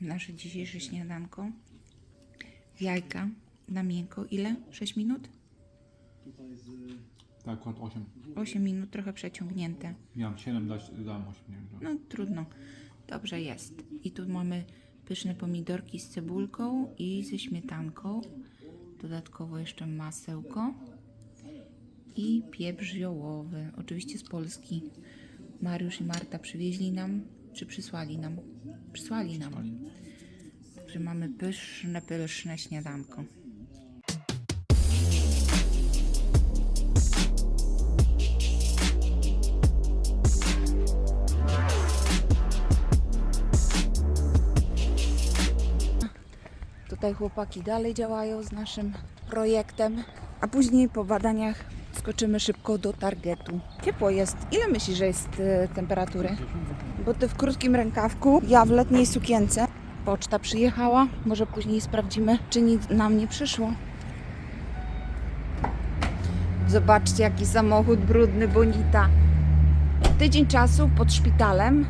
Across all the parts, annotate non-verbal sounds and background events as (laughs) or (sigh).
nasze dzisiejsze śniadanko. Jajka na miękko. Ile? 6 minut? Tak, akurat 8. 8 minut, trochę przeciągnięte. Miałem 7, dać, dałem 8, nie wiem. No trudno. Dobrze jest. I tu mamy pyszne pomidorki z cebulką i ze śmietanką. Dodatkowo jeszcze masełko. I pieprz ziołowy. Oczywiście z Polski. Mariusz i Marta przywieźli nam, czy przysłali nam? Przysłali nam. Także mamy pyszne, pyszne śniadanko. Tutaj chłopaki dalej działają z naszym projektem, a później po badaniach skoczymy szybko do targetu. Ciepło jest. Ile myślisz, że jest e, temperatury? Bo ty w krótkim rękawku, ja w letniej sukience. Poczta przyjechała, może później sprawdzimy, czy nic nam nie przyszło. Zobaczcie, jaki samochód brudny, bonita. Tydzień czasu pod szpitalem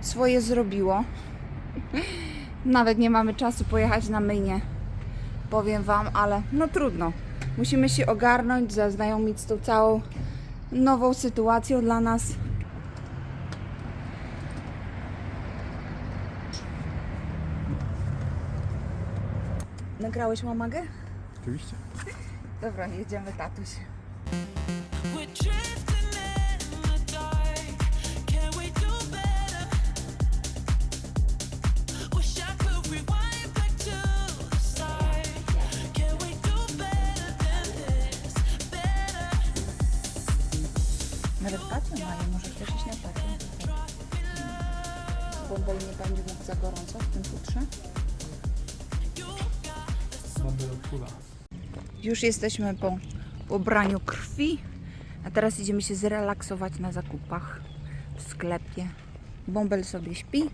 swoje zrobiło. (laughs) Nawet nie mamy czasu pojechać na myjnie. Powiem Wam, ale no trudno. Musimy się ogarnąć, zaznajomić z tą całą nową sytuacją dla nas. Nagrałeś mamagę? Oczywiście. Dobra, jedziemy tatuś. Nawet patrzę na nie, może chcesz iść na tacie? Bąbel nie będzie mógł za gorąco w tym futrze? Już jesteśmy po pobraniu krwi, a teraz idziemy się zrelaksować na zakupach w sklepie. Bąbel sobie śpi,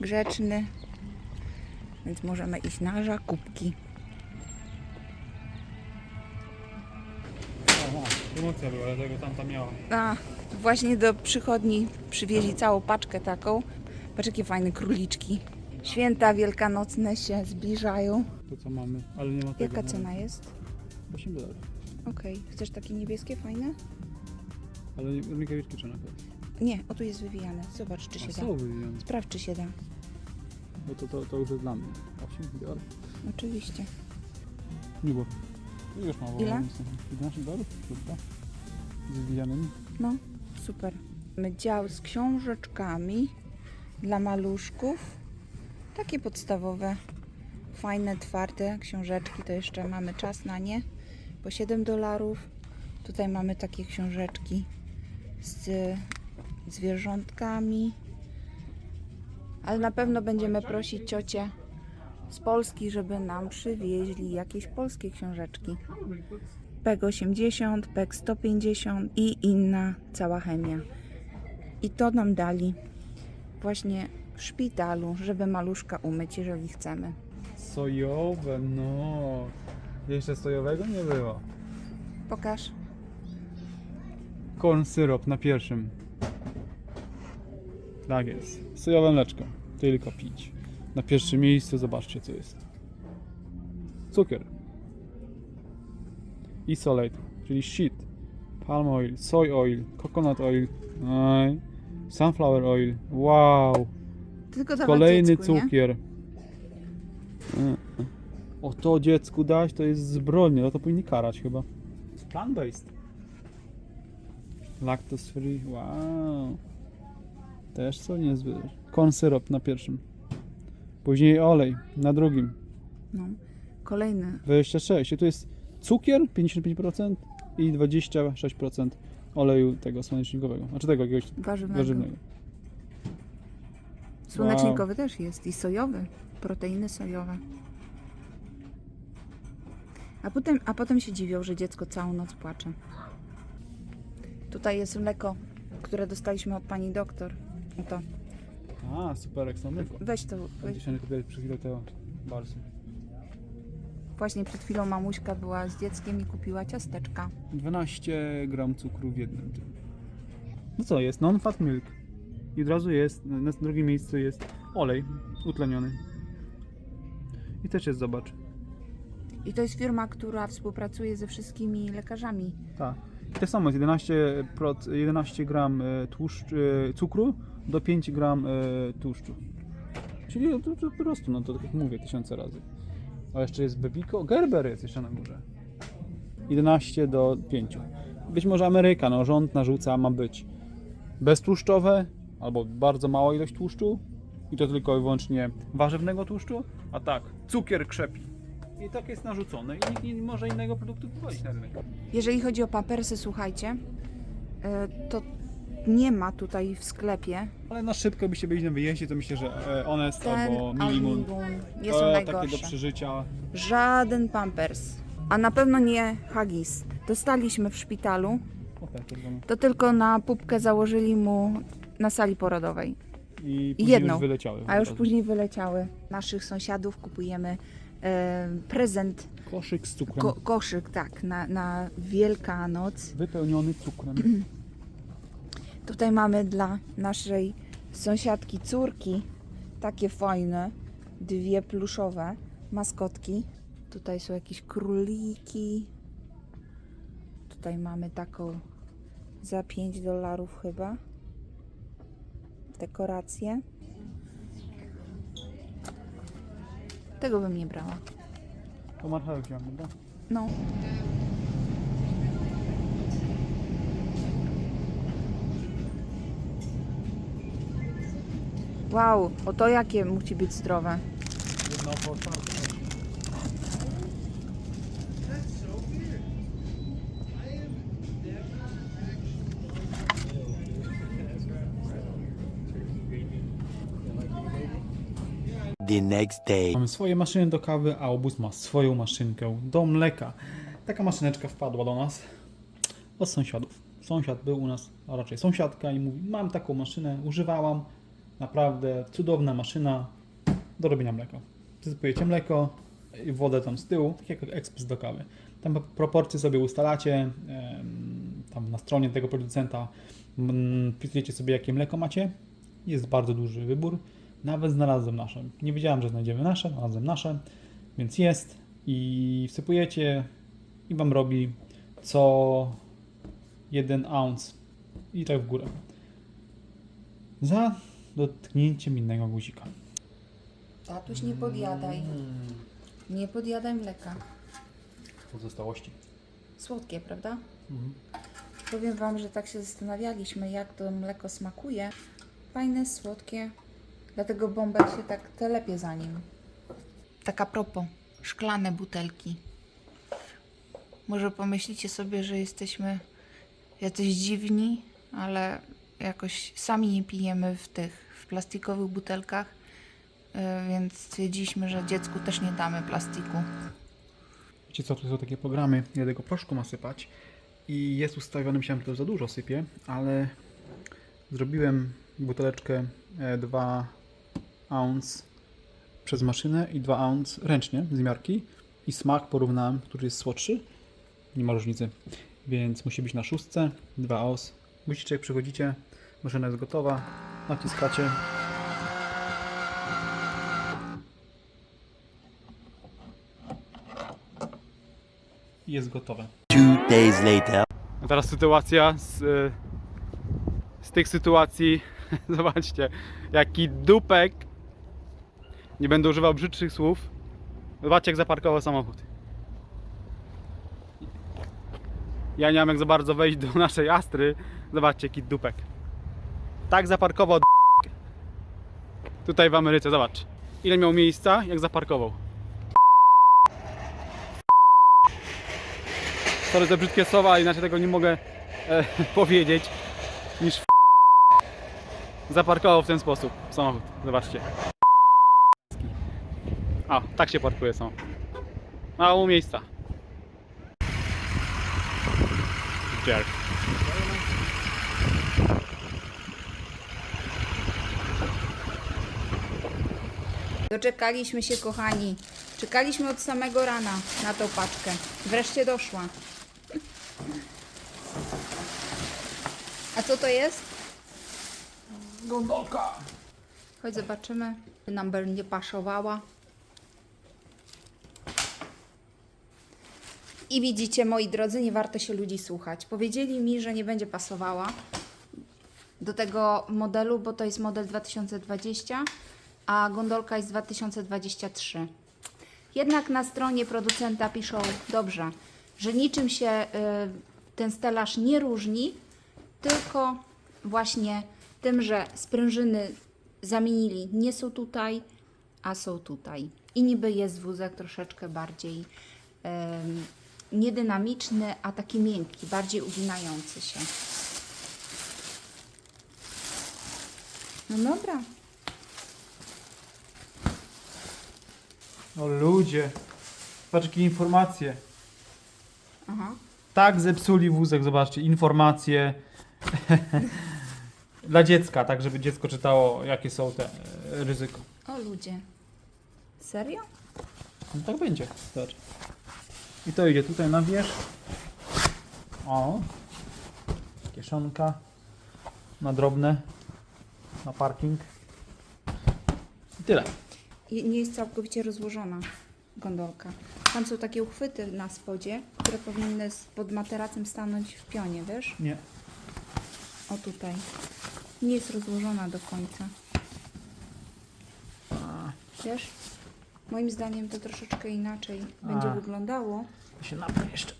grzeczny, więc możemy iść na zakupki. Promocja była, dlatego tamta miała. A, właśnie do przychodni przywieźli całą paczkę taką. Patrz jakie fajne króliczki. Święta wielkanocne się zbliżają. To co mamy, ale nie ma tego. Jaka no. cena jest? 8 dolarów. Okej, chcesz takie niebieskie, fajne? Ale rękawiczki trzeba napisać. Nie, o tu jest wywijane. Zobacz, czy się A da. są wywijane. Sprawdź, czy się da. No to, to, to już jest dla mnie. 8 dolarów. Oczywiście. Nie Już mało. Ile? mam 11 dolarów? Chyba. Z wywijanymi. No, super. Mamy dział z książeczkami dla maluszków. Takie podstawowe, fajne, twarde książeczki. To jeszcze mamy czas na nie. Po 7 dolarów. Tutaj mamy takie książeczki z zwierzątkami. Ale na pewno będziemy prosić ciocię z Polski, żeby nam przywieźli jakieś polskie książeczki. PEG 80, PEG 150 i inna cała chemia. I to nam dali właśnie w szpitalu, żeby maluszka umyć, jeżeli chcemy. Sojowe, no. Jeszcze sojowego nie było. Pokaż. Corn syrup na pierwszym. Tak jest. Sojowe mleczko. Tylko pić. Na pierwszym miejscu zobaczcie co jest. Cukier. Isolate, czyli shit. Palm oil, soy oil, coconut oil, aj, sunflower oil. Wow. Kolejny dziecku, nie? cukier. E, e. O to dziecku dać to jest zbrodnia, no to powinni karać chyba. Plant-based. Lactose free, wow. Też co niezły. Corn syrup na pierwszym. Później olej na drugim. No. Kolejny. 26. I tu jest cukier 55% i 26% oleju tego słonecznikowego. Znaczy tego jakiegoś Warzywnego. warzywnego. Słonecznikowy też jest i sojowy. Proteiny sojowe. A potem, a potem się dziwią, że dziecko całą noc płacze. Tutaj jest mleko, które dostaliśmy od pani doktor. No To. A, super, jak są. Weź to. Weź. Przy chwilę tego. Właśnie przed chwilą mamuśka była z dzieckiem i kupiła ciasteczka. 12 gram cukru w jednym tym. No co jest? Non-fat milk. I od razu jest, na drugim miejscu jest olej utleniony. I też jest, zobacz. I to jest firma, która współpracuje ze wszystkimi lekarzami. Tak. I to samo jest 11, proc- 11 gram e, tłuszcz, e, cukru do 5 gram e, tłuszczu. Czyli to, to po prostu, no to tak jak mówię tysiące razy. A jeszcze jest Bebiko, Gerber jest jeszcze na górze. 11 do 5. Być może Ameryka, no rząd narzuca, ma być beztłuszczowe albo bardzo mała ilość tłuszczu i to tylko i wyłącznie warzywnego tłuszczu, a tak, cukier krzepi. I tak jest narzucone i nikt nie może innego produktu wprowadzić na rynek. Jeżeli chodzi o pampersy, słuchajcie, e, to nie ma tutaj w sklepie Ale na szybko byście byli na wyjeździe, to myślę, że e, Honest ten albo Almingun nie to są takie do przeżycia. Żaden pampers, a na pewno nie Haggis. Dostaliśmy w szpitalu, to tylko na pupkę założyli mu na sali porodowej. I później jedną, już wyleciały. A już później wyleciały. Naszych sąsiadów kupujemy e, prezent, Koszyk z cukrem. ko, koszyk, tak, na, na Wielkanoc. Wypełniony cukrem. (clears throat) Tutaj mamy dla naszej sąsiadki córki takie fajne, dwie pluszowe maskotki. Tutaj są jakieś króliki. Tutaj mamy taką za 5 dolarów chyba. Dekorację. Tego bym nie brała. To marchewek wziąłem, prawda? No. Wow, oto jakie musi być zdrowe. The next day. Mamy swoje maszyny do kawy, a obóz ma swoją maszynkę do mleka. Taka maszyneczka wpadła do nas od sąsiadów. Sąsiad był u nas, a raczej sąsiadka i mówi, mam taką maszynę, używałam, naprawdę cudowna maszyna do robienia mleka. Wysypujecie mleko i wodę tam z tyłu, tak jak ekspres do kawy. Tam proporcje sobie ustalacie, tam na stronie tego producenta wpisujecie sobie jakie mleko macie. Jest bardzo duży wybór. Nawet znalazłem nasze. Nie wiedziałem, że znajdziemy nasze, znalazłem nasze, więc jest i wsypujecie i Wam robi co jeden ounce i tak w górę. Za dotknięciem innego guzika. Tatuś, nie podjadaj. Nie podjadaj mleka. Pozostałości. Słodkie, prawda? Powiem Wam, że tak się zastanawialiśmy, jak to mleko smakuje. Fajne, słodkie, dlatego bąbel się tak telepie za nim. Tak a propos, szklane butelki. Może pomyślicie sobie, że jesteśmy jacyś dziwni, ale jakoś sami nie pijemy w tych, plastikowych butelkach, yy, więc stwierdziliśmy, że dziecku też nie damy plastiku. Wiecie co, tu są takie programy, ile tego proszku ma sypać i jest ustawione, myślałem, że to za dużo sypie, ale zrobiłem buteleczkę e, 2 ounce przez maszynę i 2 ounce ręcznie z miarki i smak porównałem, który jest słodszy, nie ma różnicy, więc musi być na szóstce, 2 ounce. Musicie, jak przychodzicie, maszyna jest gotowa, naciskacie i jest gotowe. Two days later. A teraz sytuacja z, y, z tych sytuacji. (laughs) Zobaczcie, jaki dupek. Nie będę używał brzydszych słów. Zobaczcie, jak zaparkował samochód. Ja nie mam jak za bardzo wejść do naszej Astry. Zobaczcie, jaki dupek. Tak zaparkował. (laughs) Tutaj w Ameryce, zobacz. Ile miał miejsca, jak zaparkował. (laughs) Sorry za brzydkie słowa, inaczej tego nie mogę e, (laughs) powiedzieć niż zaparkował w ten sposób samochód. Zobaczcie. A, tak się parkuje samochód. Mało miejsca. Jerk. Doczekaliśmy się, kochani. Czekaliśmy od samego rana na tą paczkę. Wreszcie doszła. A co to jest? Gondolka. Chodź zobaczymy, czy nam będzie paszowała. I widzicie, moi drodzy, nie warto się ludzi słuchać. Powiedzieli mi, że nie będzie pasowała do tego modelu, bo to jest model 2020 a gondolka jest 2023. Jednak na stronie producenta piszą dobrze, że niczym się y, ten stelaż nie różni, tylko właśnie tym, że sprężyny zamienili nie są tutaj, a są tutaj. I niby jest wózek troszeczkę bardziej em, niedynamiczny, a taki miękki, bardziej uginający się. No dobra, O ludzie. Patrz jakie informacje. aha. Tak zepsuli wózek, zobaczcie, informacje (laughs) dla dziecka, tak żeby dziecko czytało jakie są te e, ryzyko. O ludzie. Serio? No tak będzie. Zobacz. I to idzie tutaj na wierzch. O. Kieszonka. Na drobne. Na parking. I tyle. Nie jest całkowicie rozłożona gondolka. Tam są takie uchwyty na spodzie, które powinny pod materacem stanąć w pionie, wiesz? Nie. O tutaj. Nie jest rozłożona do końca. Wiesz? Moim zdaniem to troszeczkę inaczej będzie A. wyglądało. To się napnę jeszcze.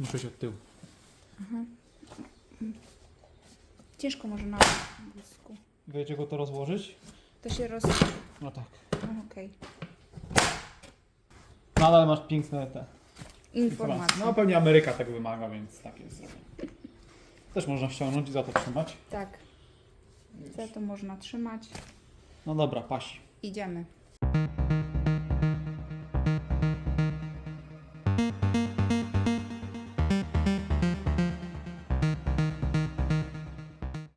Muszę się od tyłu. Ciężko może na wózku. Wiecie go to rozłożyć? To się roz... No tak. No, Okej. Nadal masz piękne te Informacje. No pewnie Ameryka tego wymaga, więc tak jest zrobione. Też można ściągnąć i za to trzymać. Tak. Co to można trzymać? No dobra, pasi. Idziemy.